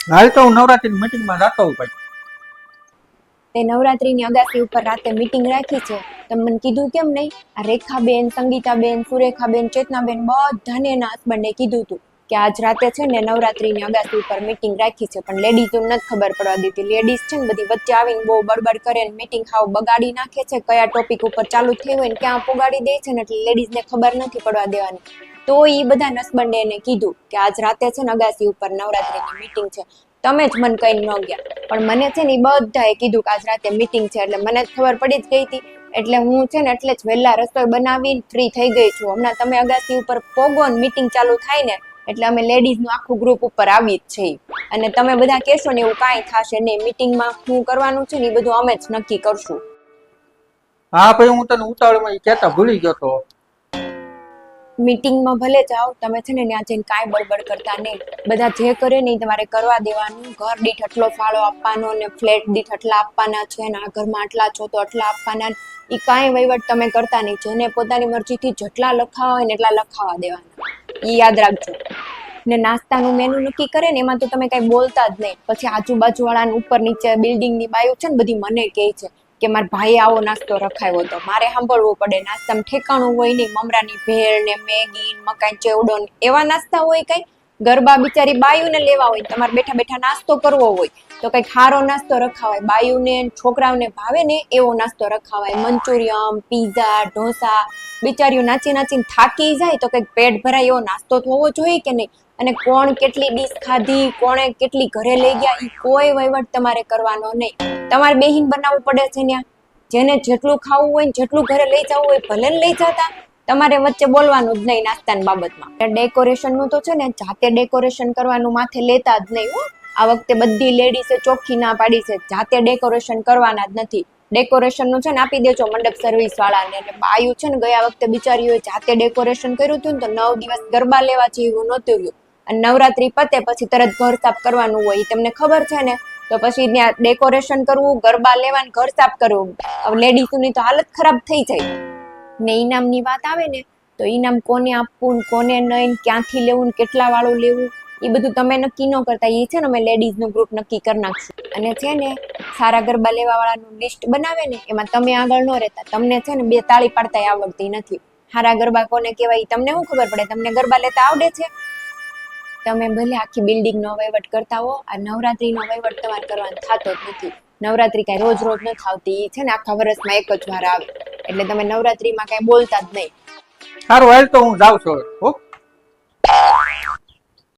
હાલ તો હું નવરાત્રી મીટિંગમાં જતો હોઉં ભાઈ તે નવરાત્રીની અગાસી ઉપર રાતે મીટિંગ રાખી છે. તમે મને કીધું કેમ નહીં? આ રેખાબેન, સંગીતાબેન, સુરેખાબેન, ચેતનાબેન બધાને એના હસબન્ડે કીધું હતું કે આજ રાતે છે ને નવરાત્રીની અગાસી ઉપર મીટિંગ રાખી છે. પણ લેડીઝ નથી ખબર પડવા દેતી. લેડીઝ છે ને બધી વચ્ચે આવીને બહુ બડબડ કરે ને મીટિંગ હાવ બગાડી નાખે છે. કયા ટોપિક ઉપર ચાલુ થઈ હોય ને ક્યાં પોગાડી દે છે ને એટલે લેડીઝને ખબર નથી પડવા દેવાની. તો એ બધા હસબન્ડે એને કીધું કે આજ રાતે છે ને અગાસી ઉપર નવરાત્રીની મીટિંગ છે. તમે જ મને કઈ ન ગયા. પણ મને છે ને એ બધાએ કીધું કે આજ રાતે મીટિંગ છે એટલે મને ખબર પડી જ ગઈ હતી. એટલે હું છે ને એટલે જ વહેલા રસોઈ બનાવી ફ્રી થઈ ગઈ છું. હમણાં તમે અગાસી ઉપર પોગો ને મીટિંગ ચાલુ થાય ને એટલે અમે લેડીઝનું આખું ગ્રુપ ઉપર આવી જ છીએ. અને તમે બધા કહેશો ને એવું કાંઈ થશે નહીં. મીટિંગમાં શું કરવાનું છે ને એ બધું અમે જ નક્કી કરશું. હા, ભાઈ, હું તને ઉતાવળમાં કહેતા ભૂલી ગયો તો. મીટિંગમાં ભલે જાઓ, તમે છે ને ત્યાં જઈને કાંઈ બળબડ કરતા નહીં. બધા જે કરે નહીં તમારે કરવા દેવાનું. ઘર દીઠ આટલો ફાળો આપવાનો ને ફ્લેટ દીઠ આટલા આપવાના છે ને આ ઘરમાં આટલા છો તો આટલા આપવાના એ કાંઈ વહીવટ તમે કરતા નહીં. જેને પોતાની મરજીથી જેટલા લખાવા હોય ને એટલા લખાવા દેવાના. એ યાદ રાખજો. ને નાસ્તાનું મેનુ નક્કી કરે ને એમાં તો તમે કાંઈ બોલતા જ નહીં. પછી આજુબાજુ વાળાને ઉપર નીચે બિલ્ડિંગની બાયો છે ને બધી મને કહે છે કે મારા ભાઈએ આવો નાસ્તો રખાયો હતો. મારે સાંભળવું પડે નાસ્તામાં ઠેકાણું હોય નહીં. મમરાની ભેળ ને મેગી મકાઈ ચેવડો એવા નાસ્તા હોય કઈ. ગરબા બિચારી બાયુને લેવા હોય તમારે બેઠા બેઠા નાસ્તો કરવો હોય. તો કંઈક સારો નાસ્તો રખાવાય. બાયુને છોકરાઓને ભાવે ને એવો નાસ્તો રખાવાય. મંચુરિયમ પીઝા, ઢોસા બિચારીઓ નાચી નાચીને થાકી જાય તો કંઈક પેટ ભરાય એવો નાસ્તો હોવો જોઈએ કે નહીં? અને કોણ કેટલી ડીશ ખાધી, કોણે કેટલી ઘરે લઈ ગયા એ કોઈ વહીવટ તમારે કરવાનો નહીં. તમારે બેહીન બનાવવું પડે છે ત્યાં જેને જેટલું ખાવું હોય જેટલું ઘરે લઈ જવું હોય, ભલે લઈ જતા, તમારે વચ્ચે બોલવાનું જ નહીં નાસ્તાની બાબતમાં. ડેકોરેશનનું તો છે ને, જાતે ડેકોરેશન કરવાનું માથે લેતા જ નહીં હો. આ વખતે બધી લેડીઝે ચોખ્ખી ના પાડી છે. જાતે ડેકોરેશન કરવાના જ નથી. ડેકોરેશનનું છે ને આપી દેજો, મંડપ સર્વિસ વાળાને એટલે બાયું છે ને ગયા વખતે બિચારીઓએ જાતે ડેકોરેશન કર્યું હતું ને તો નવ દિવસ ગરબા લેવા જેવું નહોતું રહ્યું. અને નવરાત્રી પતે પછી તરત ઘર સાફ કરવાનું હોય તમને ખબર છે ને? તો પછી ત્યાં ડેકોરેશન કરવું, ગરબા લેવાનું ઘર સાફ કરવું. લેડીઝોની તો હાલત ખરાબ થઈ જાય. ને ઇનામની વાત આવે ને, તો ઇનામ કોને આપવું ને કોને નહીં ક્યાંથી લેવું ને કેટલા વાળું લેવું? એ બધું તમે નક્કી ન કરતા. એ છે ને અમે લેડીઝનું ગ્રુપ નક્કી કરી નાખશું. અને છે ને સારા ગરબા લેવા વાળાનું લિસ્ટ બનાવે ને, એમાં તમે આગળ ન રહેતા. તમને છે ને બે તાળી પાડતા આવડતી નથી. સારા ગરબા કોને કહેવાય તમને શું ખબર પડે? તમને ગરબા લેતા આવડે છે? તમે ભલે આખી બિલ્ડિંગનો વહીવટ કરતા હો, આ નવરાત્રીનો વહીવટ તમારે કરવાનો થતો જ નથી. નવરાત્રી કાંઈ રોજ રોજ નથી આવતી છે ને આખા વર્ષમાં એક જ વાર આવે. એટલે તમે નવરાત્રીમાં કાંઈ બોલતા જ નહીં. સારું, હાલ તો હું જાઉં છું